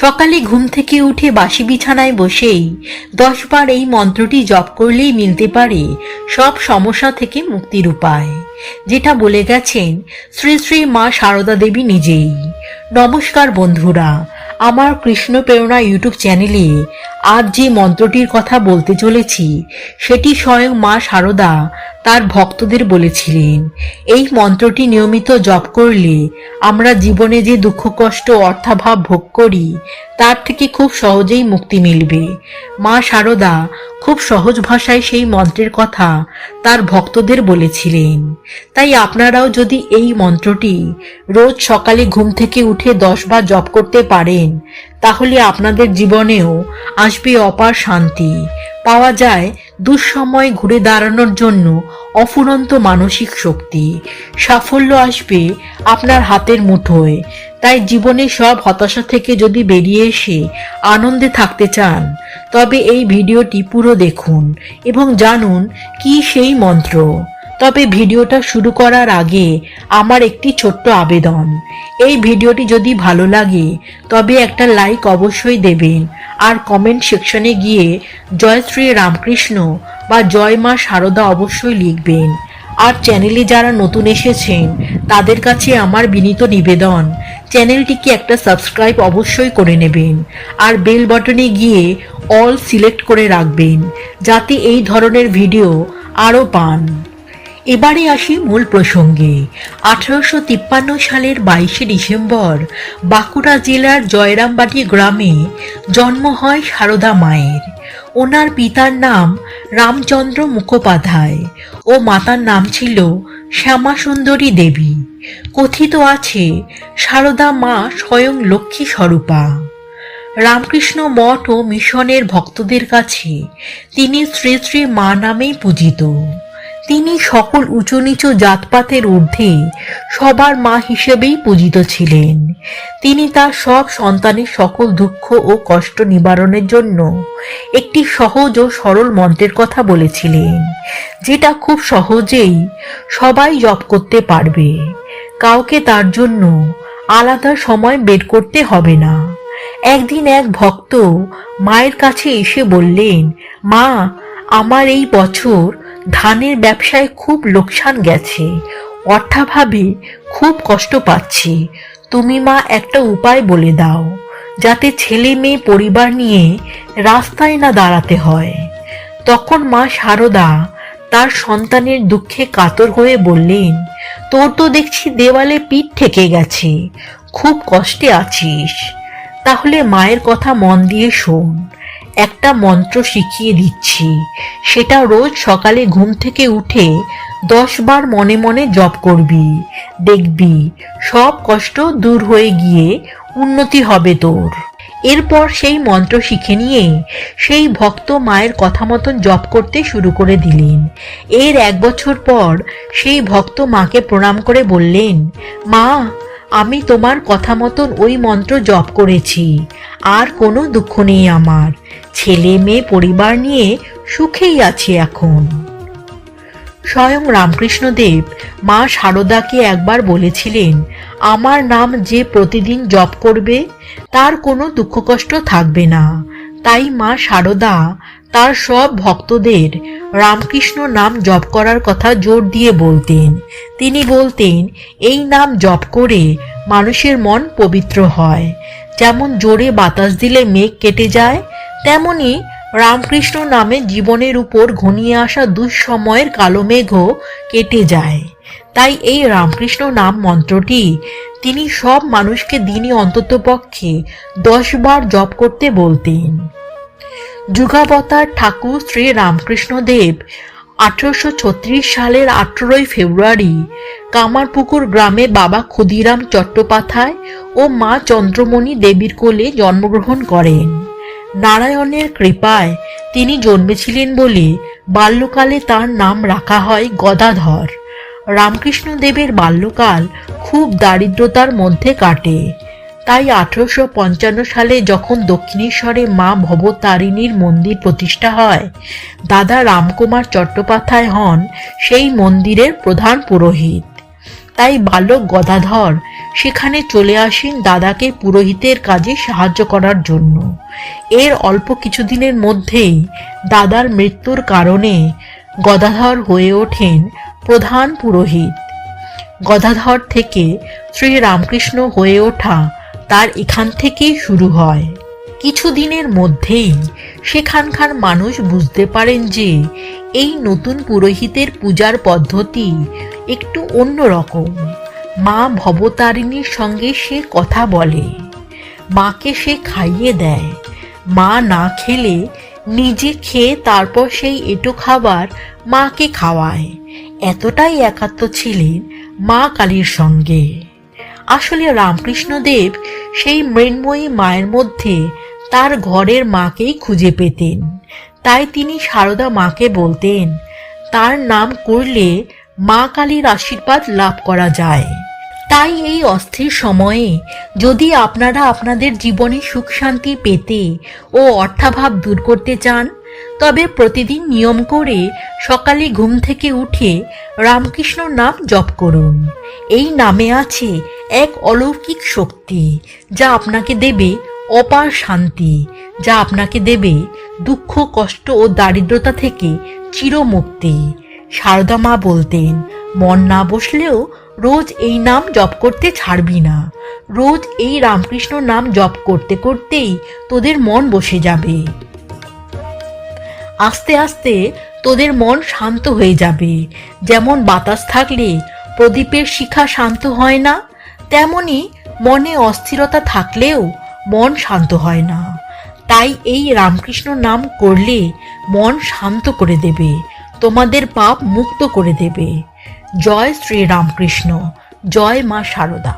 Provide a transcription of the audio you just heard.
সকালে ঘুম থেকে উঠে বাসি বিছানায় বসেই দশবার এই মন্ত্রটি জপ করলেই মিলতে পারে সব সমস্যা থেকে মুক্তির উপায়। যেটা বলে গেছেন শ্রী শ্রী মা সারদা দেবী নিজেই। নমস্কার বন্ধুরা, আমার কৃষ্ণ প্রেরণা ইউটিউব চ্যানেলে আজ যে মন্ত্রটির কথা বলতে চলেছি, সেটি স্বয়ং মা সারদা তার ভক্তদের বলেছিলেন, এই মন্ত্রটি নিয়মিত জপ করলে আমরা জীবনে যে দুঃখ, কষ্ট অর্থাভাব ভোগ করি, তার থেকে খুব সহজেই মুক্তি মিলবে। মা সারদা খুব সহজ ভাষায় সেই মন্ত্রের কথা তার ভক্তদের বলেছিলেন। তাই আপনারাও যদি এই মন্ত্রটি রোজ সকালে ঘুম থেকে উঠে দশবার জপ করতে পারেন, তাহলে আপনাদের জীবনেও আসবে অপার শান্তি। পাওয়া যায় দুঃসময় ঘুরে দাঁড়ানোর জন্য অফুরন্ত মানসিক শক্তি। সাফল্য আসবে আপনার হাতের মুঠোয়। তাই জীবনে সব হতাশা থেকে যদি বেরিয়ে এসে আনন্দে থাকতে চান, তবে এই ভিডিওটি পুরো দেখুন এবং জানুন কি সেই মন্ত্র। তবে ভিডিওটা শুরু করার আগে আমার একটি ছোট্ট আবেদন। এই ভিডিওটি যদি ভালো লাগে, তবে একটা লাইক অবশ্যই দেবেন। আর কমেন্ট সেকশনে গিয়ে জয় শ্রী রামকৃষ্ণ বা জয় মা সারদা অবশ্যই লিখবেন। আর চ্যানেলে যারা নতুন এসেছেন, তাদের কাছে আমার বিনীত নিবেদন চ্যানেলটিকে একটা সাবস্ক্রাইব অবশ্যই করে নেবেন। আর বেল বটনে গিয়ে অল সিলেক্ট করে রাখবেন, যাতে এই ধরনের ভিডিও আরও পান। এবারে আসি মূল প্রসঙ্গে। আঠারোশো তিপ্পান্ন সালের বাইশে ডিসেম্বর বাঁকুড়া জেলার জয়রামবাটি গ্রামে জন্ম হয় সারদা মায়ের। ওনার পিতার নাম রামচন্দ্র মুখোপাধ্যায় ও মাতার নাম ছিল শ্যামাসুন্দরী দেবী। কথিত আছে, সারদা মা স্বয়ং লক্ষ্মী স্বরূপা। রামকৃষ্ণ মঠ ও মিশনের ভক্তদের কাছে তিনি শ্রী শ্রী মা নামেই পূজিত। তিনি সকল উঁচু নিচু জাতপাতের ঊর্ধ্বে সবার মা হিসেবেই পূজিত ছিলেন। তিনি তার সব সন্তানের সকল দুঃখ ও কষ্ট নিবারণের জন্য একটি সহজ ও সরল মন্ত্রের কথা বলেছিলেন, যেটা খুব সহজেই সবাই জপ করতে পারবে। কাউকে তার জন্য আলাদা সময় বের করতে হবে না। একদিন এক ভক্ত মায়ের কাছে এসে বললেন, মা, আমার এই বছর ধানের ব্যবসায় খুব লোকসান গেছে। অর্থাভাবে খুব কষ্ট পাচ্ছি। তুমি মা একটা উপায় বলে দাও, যাতে ছেলে মেয়ে পরিবার নিয়ে রাস্তায় না দাঁড়াতে হয়। তখন মা সারদা তার সন্তানের দুঃখে কাতর হয়ে বললেন, তোর তো দেখছি দেওয়ালে পিঠ ঠেকে গেছে, খুব কষ্টে আছিস। তাহলে মায়ের কথা মন দিয়ে শোন। একটা মন্ত্র শিখিয়ে দিচ্ছি। সেটা রোজ সকালে ঘুম থেকে উঠে দশ বার মনে মনে জপ করবি। দেখবি, সব কষ্ট দূর হয়ে গিয়ে উন্নতি হবে তোর। এরপর সেই মন্ত্র শিখে নিয়ে সেই ভক্ত মায়ের কথা মতন জপ করতে শুরু করে দিলেন। এর এক বছর পর সেই ভক্ত মাকে প্রণাম করে বললেন, মা আমি তোমার কথা মতন ওই মন্ত্র জপ করেছি। আর কোনো দুঃখ নেই আমার। ছেলে, মেয়ে, পরিবার নিয়ে সুখেই আছি এখন। স্বয়ং রামকৃষ্ণদেব মা সারদাকে একবার বলেছিলেন, আমার নাম যে প্রতিদিন জপ করবে, তার কোনো দুঃখ কষ্ট থাকবে না। তাই মা সারদা তার সব ভক্তদের রামকৃষ্ণ নাম জপ করার কথা জোর দিয়ে বলতেন। তিনি বলতেন, এই নাম জপ করে মানুষের মন পবিত্র হয়। যেমন জোরে বাতাস দিলে মেঘ কেটে যায়, তেমনি রামকৃষ্ণ নামে জীবনের উপর ঘনিয়ে আসা দুঃসময়ের কালো মেঘও কেটে যায়। তাই এই রামকৃষ্ণ নাম মন্ত্রটি তিনি সব মানুষকে দিনই অন্ততপক্ষে দশ বার জপ করতে বলতেন। যুগাবতার ঠাকুর শ্রী রামকৃষ্ণদেব আঠারোশো সালের আঠেরোই ফেব্রুয়ারি, কামারপুকুর গ্রামে বাবা ক্ষুদিরাম চট্টোপাধ্যায় ও মা চন্দ্রমণি দেবীর কোলে জন্মগ্রহণ করেন। নারায়ণের কৃপায় তিনি জন্মেছিলেন বলে বাল্যকালে তার নাম রাখা হয় গদাধর। রামকৃষ্ণদেবের বাল্যকাল খুব দারিদ্রতার মধ্যে কাটে। তাই আঠারোশো পঞ্চান্ন সালে যখন দক্ষিণেশ্বরে মা ভবতারিণীর মন্দির প্রতিষ্ঠা হয়, দাদা রামকুমার চট্টোপাধ্যায় হন সেই মন্দিরের প্রধান পুরোহিত। তাই বালক গদাধর সেখানে চলে আসেন দাদাকে পুরোহিতের কাজে সাহায্য করার জন্য। এর অল্প কিছুদিনের মধ্যেই দাদার মৃত্যুর কারণে গদাধর হয়ে ওঠেন প্রধান পুরোহিত। গদাধর থেকে শ্রী রামকৃষ্ণ হয়ে ওঠা তার এখান থেকেই শুরু হয়। কিছুদিনের মধ্যেই সেখানকার মানুষ বুঝতে পারেন যে এই নতুন পুরোহিতের পূজার পদ্ধতি একটু অন্যরকম। মা ভবতারিণীর সঙ্গে সে কথা বলে। মাকে সে খাইয়ে দেয়। মা না খেলে নিজে খেয়ে তারপর সেই এটো খাবার মাকে খাওয়ায়। এতটাই একাত্ম ছিলেন মা কালীর সঙ্গে। আসলে রামকৃষ্ণদেব সেই মৃন্ময়ী মায়ের মধ্যে তার ঘরের মাকেই খুঁজে পেতেন। তাই তিনি সারদা মাকে বলতেন, তার নাম করলে মা কালীর আশীর্বাদ লাভ করা যায়। তাই এই অস্থির সময়ে যদি আপনারা আপনাদের জীবনে সুখ শান্তি পেতে ও অর্থাভাব দূর করতে চান, তবে প্রতিদিন নিয়ম করে সকালে ঘুম থেকে উঠে রামকৃষ্ণ নাম জপ করুন। এই নামে আছে এক অলৌকিক শক্তি, যা আপনাকে দেবে অপার শান্তি, যা আপনাকে দেবে দুঃখ, কষ্ট ও দারিদ্রতা থেকে চিরমুক্তি। সারদা মা বলতেন, মন না বসলেও রোজ এই নাম জপ করতে ছাড়বি না। রোজ এই রামকৃষ্ণ নাম জপ করতে করতেই তোদের মন বসে যাবে। আস্তে আস্তে তোদের মন শান্ত হয়ে যাবে। যেমন বাতাস থাকলে প্রদীপের শিখা শান্ত হয় না তেমনি মনে অস্থিরতা থাকলেও মন শান্ত হয় না। তাই এই রামকৃষ্ণ নাম করলে মন শান্ত করে দেবে, তোমাদের পাপ মুক্ত করে দেবে। জয় শ্রী রামকৃষ্ণ, জয় মা শারদা